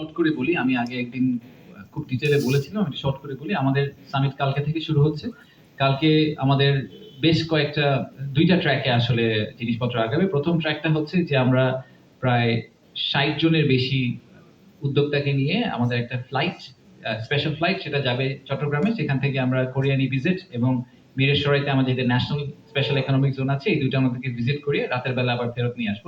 Short করে বলি, আমি আগে একদিন খুব ডিটেলে বলেছিলাম, আমি শর্ট করে বলি, আমাদের সামিট কালকে থেকে শুরু হচ্ছে। কালকে আমাদের বেশ কয়েকটা, দুইটা ট্র্যাকে আসলে জিনিসপত্র আগাবে। প্রথম ট্র্যাকটা হচ্ছে যে আমরা প্রায় ষাট জনের বেশি উদ্যোক্তাকে নিয়ে আমাদের একটা ফ্লাইট স্পেশাল ফ্লাইট সেটা যাবে চট্টগ্রামে। সেখান থেকে আমরা কোরিয়ানি ভিজিট এবং মিরেশ্বরাইতে আমাদের যে ন্যাশনাল স্পেশাল ইকোনমিক জোন আছে, এই দুইটা আমাদেরকে ভিজিট করিয়ে রাতের বেলা আবার ফেরত নিয়ে আসব।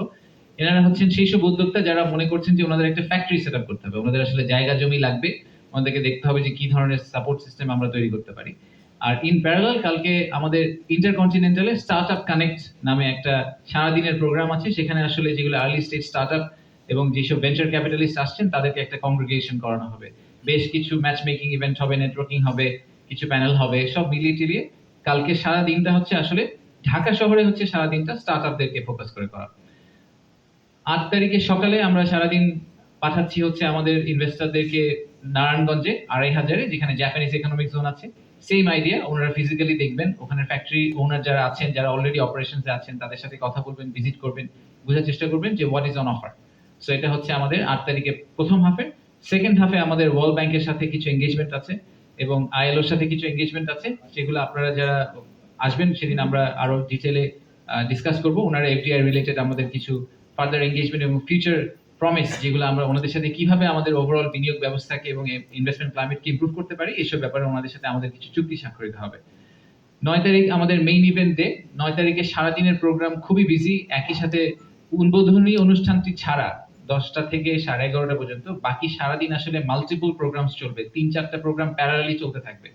এনারা হচ্ছেন সেই সব উদ্যোক্তা যারা মনে করছেন যে ওনাদের একটা ফ্যাক্টরি সেট আপ করতে হবে। ওনাদের আসলে জায়গা, জমি লাগবে। ওনাদেরকে দেখতে হবে যে কি ধরনের সাপোর্ট সিস্টেম আমরা তৈরি করতে পারি। আর ইন প্যারালাল কালকে আমাদের ইন্টারকন্টিনেন্টালে স্টার্ট আপ কানেক্ট নামে একটা সারাদিনের প্রোগ্রাম আছে। সেখানে আসলে যেগুলো আর্লি স্টেজ স্টার্ট আপ এবং যেসব ভেঞ্চার ক্যাপিটালিস্ট আসছেন, তাদেরকে একটা কংগ্রিগেশন করানো হবে। বেশ কিছু ম্যাচ মেকিং ইভেন্ট হবে নেটওয়ার্কিং হবে, কিছু প্যানেল হবে, সব মিলিয়ে টিলিয়ে কালকে সারা দিনটা হচ্ছে আসলে ঢাকা শহরে হচ্ছে সারা দিনটা স্টার্ট আপদেরকে ফোকাস করে করা। আট তারিখে সকালে আমরা সারাদিন পাঠাচ্ছি হচ্ছে আমাদের ইনভেস্টরদেরকে নারায়ণগঞ্জে আড়াই হাজারে, যেখানে জাপানিজ ইকোনমিক জোন আছে। সেম আইডিয়া ওনারা ফিজিক্যালি দেখবেন ওখানে ফ্যাক্টরি ওনার যারা আছেন, যারা অলরেডি অপারেশনসে আছেন, তাদের সাথে কথা বলবেন ভিজিট করবেন, বোঝার চেষ্টা করবেন যে what is on offer so এটা হচ্ছে আমাদের আট তারিখে প্রথম হাফে সেকেন্ড হাফে আমাদের ওয়ার্ল্ড ব্যাংকের সাথে কিছু এঙ্গেজমেন্ট আছে এবং আইএলওর সাথে কিছু এঙ্গেজমেন্ট আছে যেগুলো আপনারা যারা আসবেন, সেদিন আমরা আরও ডিটেলে ডিসকাস করব। ওনারা এফডিআই রিলেটেড আমাদের কিছু ফার্দার এঙ্গেজমেন্ট এবং ফিউচার প্রমিস যেগুলো আমরা ওনাদের সাথে কীভাবে আমাদের ওভারঅল বিনিয়োগ ব্যবস্থাকে এবং ইনভেস্টমেন্ট ক্লাইমেটকে ইমপ্রুভ করতে পারি এইসব ব্যাপারে ওনাদের সাথে আমাদের কিছু চুক্তি স্বাক্ষরিত হবে। নয় তারিখ আমাদের মেইন ইভেন্ট ডে নয় তারিখে সারাদিনের প্রোগ্রাম খুবই বিজি একই সাথে উদ্বোধনী অনুষ্ঠানটি ছাড়া দশটা থেকে সাড়ে এগারোটা পর্যন্ত, বাকি সারাদিন আসলে মাল্টিপল প্রোগ্রামস চলবে, তিন চারটা প্রোগ্রাম প্যারালালি চলতে থাকবে।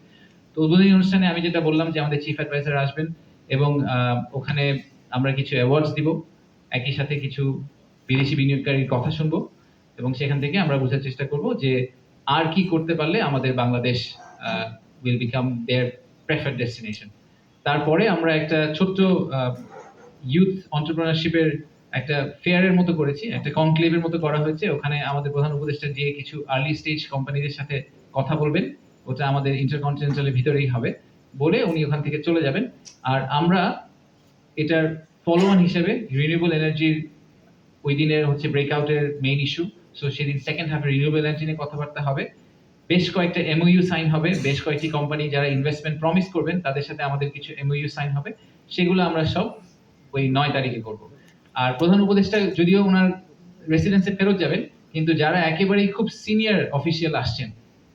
তো উদ্বোধনী অনুষ্ঠানে আমি যেটা বললাম যে আমাদের চিফ অ্যাডভাইজার আসবেন এবং ওখানে আমরা কিছু অ্যাওয়ার্ডস দিব। একই সাথে কিছু বিদেশি বিনিয়োগকারীর কথা শুনব এবং সেখান থেকে আমরা বোঝার চেষ্টা করব যে আর কি করতে পারলে আমাদের Bangladesh will become their prefer destination তারপরে আমরা একটা ছোট্ট ইউথ অন্টারপ্রিনারশিপের একটা ফেয়ারের মতো করেছি, একটা কনক্লেভের মতো করা হয়েছে। ওখানে আমাদের প্রধান উপদেষ্টা যে কিছু আর্লি স্টেজ কোম্পানিদের সাথে কথা বলবেন। ওটা আমাদের ইন্টারকন্টিনেন্টালের ভিতরেই হবে বলে উনি ওখান থেকে চলে যাবেন। আর আমরা এটার ফলো অন হিসেবে রিনিউয়েবল এনার্জির ওই দিনের হচ্ছে ব্রেকআউটের মেইন ইস্যু সো সেদিন সেকেন্ড হাফে রিনিউয়েবল এনার্জি নিয়ে কথাবার্তা হবে। বেশ কয়েকটা এমওইউ সাইন হবে। বেশ কয়েকটি কোম্পানি যারা ইনভেস্টমেন্ট প্রমিস করবেন, তাদের সাথে আমাদের কিছু এমওইউ সাইন হবে। সেগুলো আমরা সব ওই নয় তারিখে করব। আর প্রধান উপদেষ্টা, যদিও ওনার রেসিডেন্সে ফেরত যাবেন, কিন্তু যারা একেবারেই খুব সিনিয়র অফিসিয়াল আসছেন,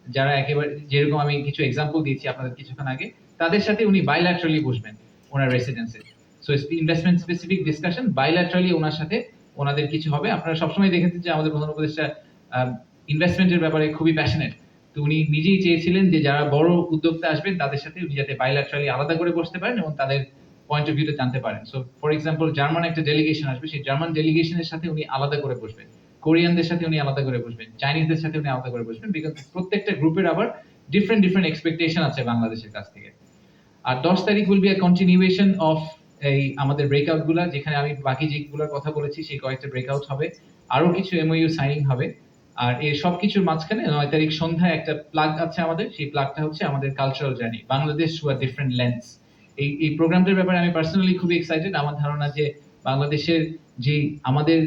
যারা একেবারে, যেরকম আমি কিছু এক্সাম্পল দিয়েছি আপনাদের কিছুক্ষণ আগে, তাদের সাথে উনি বাইল্যাটারালি বসবেন ওনার রেসিডেন্সে so investment specific discussion bilaterally ওনার সাথে ওনাদের কিছু হবে। আপনারা সবসময় দেখেছেন যে আমাদের প্রধান উপদেষ্টা ইনভেস্টমেন্টের ব্যাপারে খুবই প্যাশনেট তো উনি নিজেই চেয়েছিলেন যে যারা বড় উদ্যোক্তা আসবেন, তাদের সাথে উনি যাতে বাইল্যাটারালি আলাদা করে বসতে পারেন এবং তাদের পয়েন্ট অফ ভিউটা জানতে পারেন। সো ফর এক্সাম্পল জার্মান একটা ডেলিগেশন আসবে। সেই জার্মান ডেলিগেশনের সাথে উনি আলাদা করে বসবেন। কোরিয়ানদের সাথে উনি আলাদা করে বসবেন। চাইনিজদের সাথে উনি আলাদা করে বসবেন বিকজ প্রত্যেকটা গ্রুপের আবার ডিফারেন্ট ডিফারেন্ট এক্সপেকটেশন আছে বাংলাদেশের কাছ থেকে। আর দশ তারিখ will be a continuation of এই আমাদের ব্রেকআউটগুলা, যেখানে আমি বাকি যেগুলোর কথা বলেছি, সেই কয়েকটা ব্রেকআউট হবে। আরও কিছু এমওইউ সাইনিং হবে। আর এই সব কিছুর মাঝখানে নয় তারিখ সন্ধ্যায় একটা প্লাগ আছে আমাদের। সেই প্লাগটা হচ্ছে আমাদের cultural journey Bangladesh to a different lens এই এই প্রোগ্রামটার ব্যাপারে আমি পার্সোনালি খুবই এক্সাইটেড আমার ধারণা যে বাংলাদেশের যে আমাদের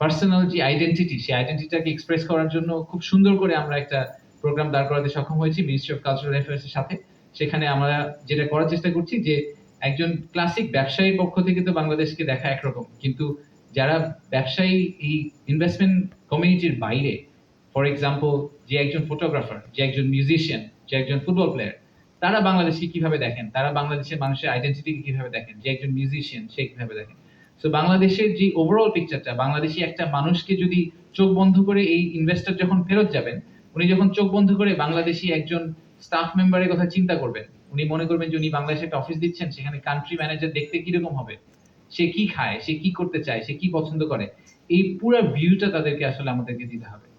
পার্সোনাল যে আইডেন্টিটি সেই আইডেন্টিটাকে এক্সপ্রেস করার জন্য খুব সুন্দর করে আমরা একটা প্রোগ্রাম দাঁড় করাতে সক্ষম হয়েছি মিনিস্ট্রি অফ কালচারাল অ্যাফেয়ার্স এর সাথে। সেখানে আমরা যেটা করার চেষ্টা করছি যে একজন ক্লাসিক ব্যবসায়ীর পক্ষ থেকে তো বাংলাদেশকে দেখা একরকম। কিন্তু যারা ব্যবসায়ী এই ইনভেস্টমেন্ট কমিউনিটির বাইরে ফর এক্সাম্পল যে একজন ফটোগ্রাফার যে একজন মিউজিশিয়ান যে একজন ফুটবল প্লেয়ার তারা বাংলাদেশকে কীভাবে দেখেন? তারা বাংলাদেশের মানুষের আইডেন্টিটিকে কীভাবে দেখেন? যে একজন মিউজিশিয়ান সে কীভাবে দেখেন? তো বাংলাদেশের যে ওভারঅল পিকচারটা বাংলাদেশি একটা মানুষকে যদি চোখ বন্ধ করে এই ইনভেস্টর যখন ফেরত যাবেন, উনি যখন চোখ বন্ধ করে বাংলাদেশি একজন স্টাফ মেম্বারের কথা চিন্তা করবেন উনি মনে করবেন যে উনি বাংলাদেশে একটা অফিস দিচ্ছেন, সেখানে কান্ট্রি ম্যানেজার দেখতে কীরকম হবে? সে কি খায়? সে কি করতে চায়? সে কি পছন্দ করে? এই পুরো ভিউটা তাদেরকে আসলে আমাদেরকে দিতে হবে।